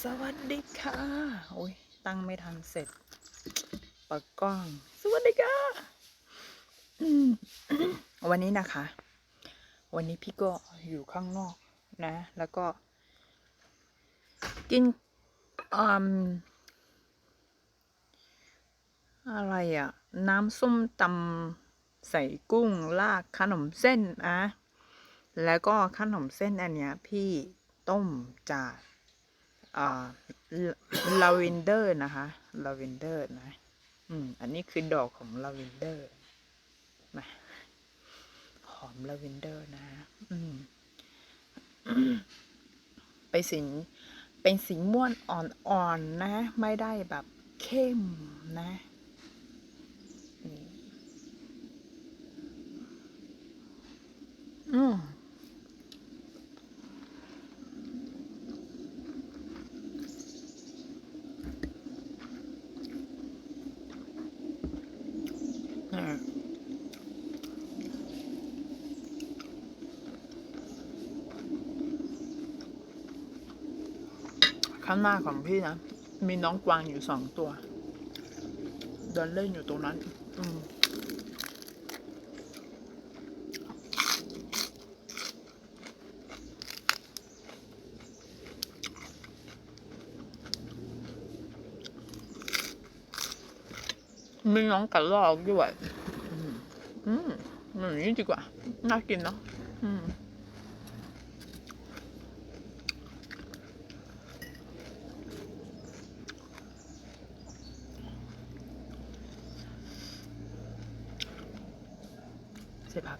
สวัสดีค่ะโอ้ยตั้งไม่ทันเสร็จปากกล้อง สวัสดีค่ะวันนี้นะคะ วันนี้พี่ก็อยู่ข้างนอกนะ แล้วก็ กินอืมอะไรอะน้ำส้มตำใส่กุ้งลากขนมเส้นอะแล้วก็ขนมเส้นอันเนี้ยพี่ ต้มจากอ่าลาเวนเดอร์นะคะลาเวนเดอร์นะ อืม อันนี้คือดอกของลาเวนเดอร์มาหอมลาเวนเดอร์นะอืมไปนสีเป็นสีม่วนอ่อนๆนะ ไม่ได้แบบเข้มนะอืม อ่า ข้างหน้าของพี่นะ มีน้องกวางอยู่สองตัว เดินเล่นอยู่ตรงนั้น อืมมีน้องกระรอกด้วย อืม อืมแบบนี้ดีกว่า น่ากินเนาะ อืม ใส่ผัก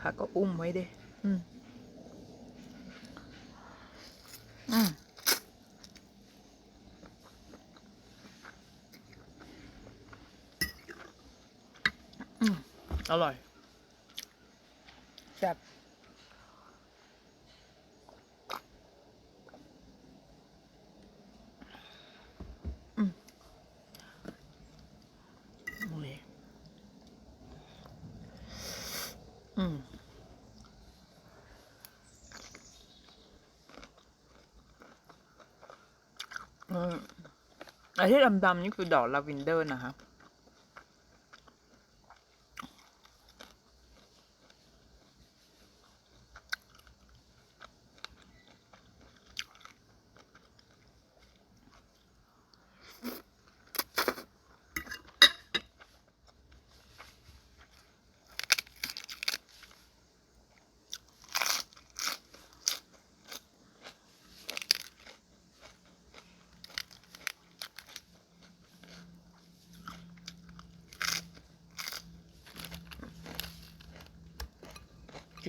ผักก็อุ้มไว้เด้อืมอืมอืมอร่อยแซ่บอืมโอ้ยอืม อืมไอ้ที่ดำๆนี่คือดอกลาเวนเดอร์นะคะ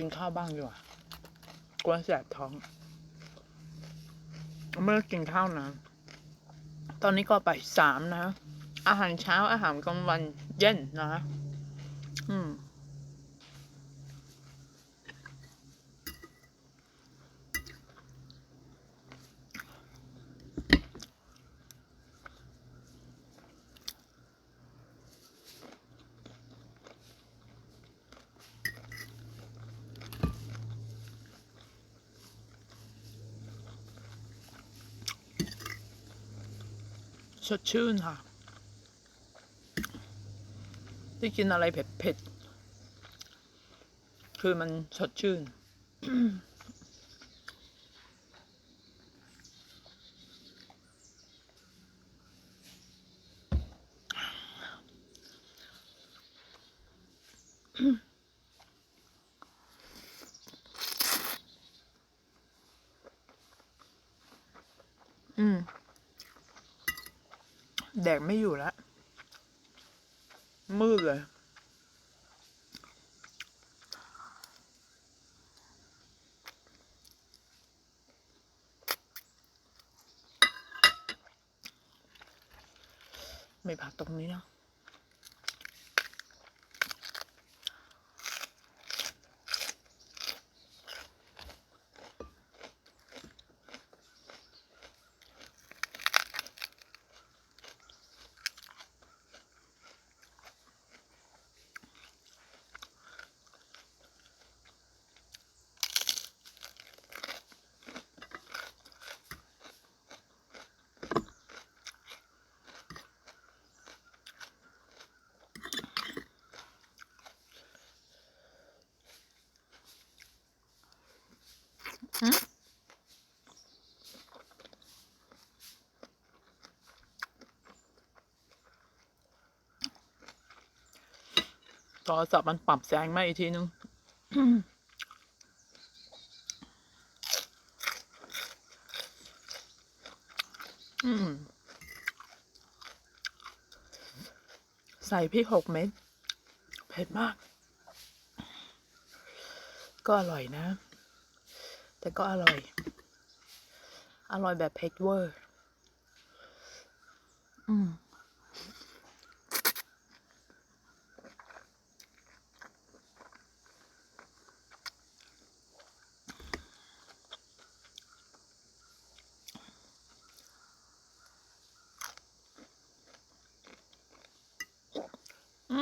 กินข้าวบ้างดีกว่ากลัวแสบท้องเมื่อกินข้าวนะตอนนี้ก็ไปสามนะ อาหารเช้าอาหารกลางวันเย็นนะ อืม สดชื่นค่ะได้กินอะไรเผ็ดๆ คือมันสดชื่น ดกไม่อยู่แล้ว มืดเลยไม่ผักตรงนี้เนาะ โทรศัพท์มันปรับแสงมาอีกทีนึงใส่พริกหกเม็ดเผ็ดมาก ก็อร่อยนะ แต่ก็อร่อย อร่อยแบบเผ็ดเวอร์ อืม ดู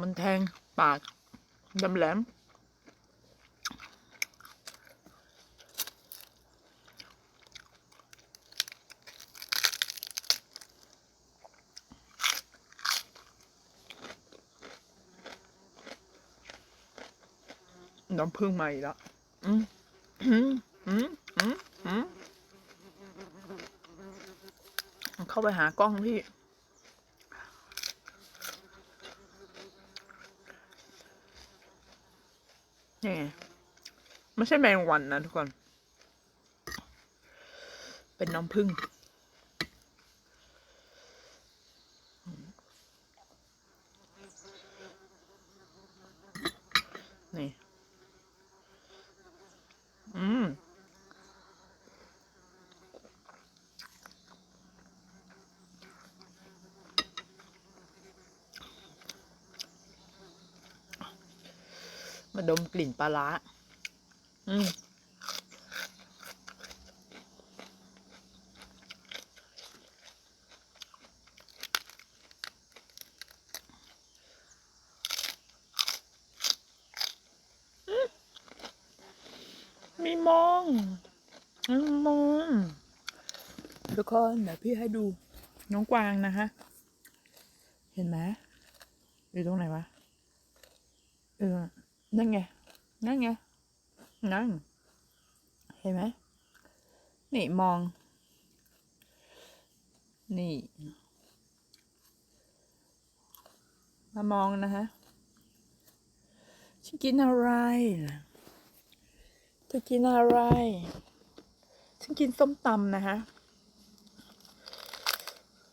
มันแทง ปากดำแหลมน้ำพึ่งมาอีกแล้วอืมอืมอืมอืมอืม เข้าไปหากล้องพี่ นี่ไม่ใช่แมงวันนะทุกคน เป็นน้ำผึ้งนี่ อืม มาดมกลิ่นปลาร้า อืมมีมองมีมองทุกคนเดี๋ยวพี่ให้ดูน้องกวางนะคะเห็นไหมอยู่ตรงไหนวะ เออ นั่นไง นั่นไง นั่น เห็นไหม นี่มอง นี่ มามองนะคะฉันกินอะไรล่ะเธอกินอะไรฉันกินส้มตำนะคะ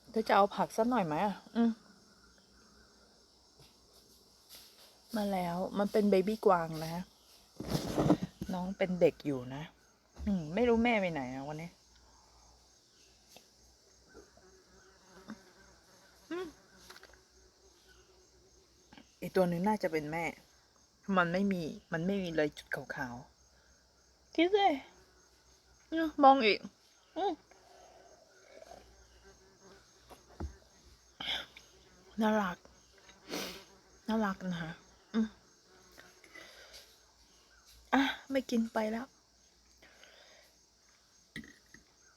เธอจะเอาผักสักหน่อยไหมอะ อืม มาแล้วมันเป็นเบบี้กวางนะ น้องเป็นเด็กอยู่นะอืมไม่รู้แม่ไปไหนนะวันนี้อีกตัวหนึ่งน่าจะเป็นแม่ มันไม่มี มันไม่มีเลยจุดขาวๆคิดเลยมองอีกอน่ารัก น่ารักนะคะอืม อะไม่กินไปแล้ว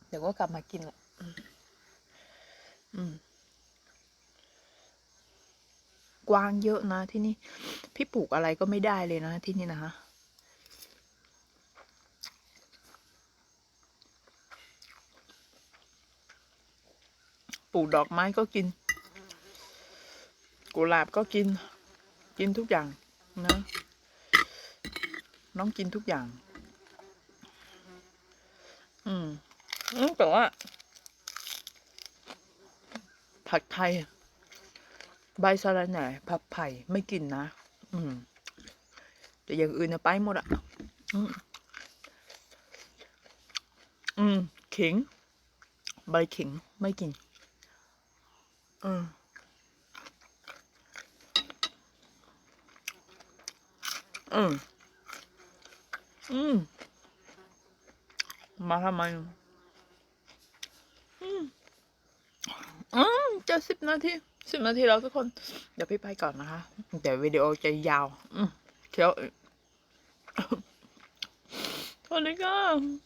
เดี๋ยวก็กลับมากินแหละอืม กวางเยอะนะที่นี่ พี่ปลูกอะไรก็ไม่ได้เลยนะที่นี่นะคะปลูกดอกไม้ก็กิน กุหลาบก็กิน กินทุกอย่างนะ น้องกินทุกอย่างอืมอืมแต่ว่า ผัดไทย ใบสะระแหน่ผัดไผ่ไม่กินนะ อืม แต่อย่างอื่นนะไปหมดอะ อืม อืม ขิง ใบขิงไม่กิน อืมอืม อืมมาทำไมอืมอืมจะสิบนาทีสิบนาทีแล้วทุกคน เดี๋ยวพี่ไปก่อนนะคะ เดี๋ยววิดีโอจะยาว อืมเที่ยวอีกสวัสดีค่ะ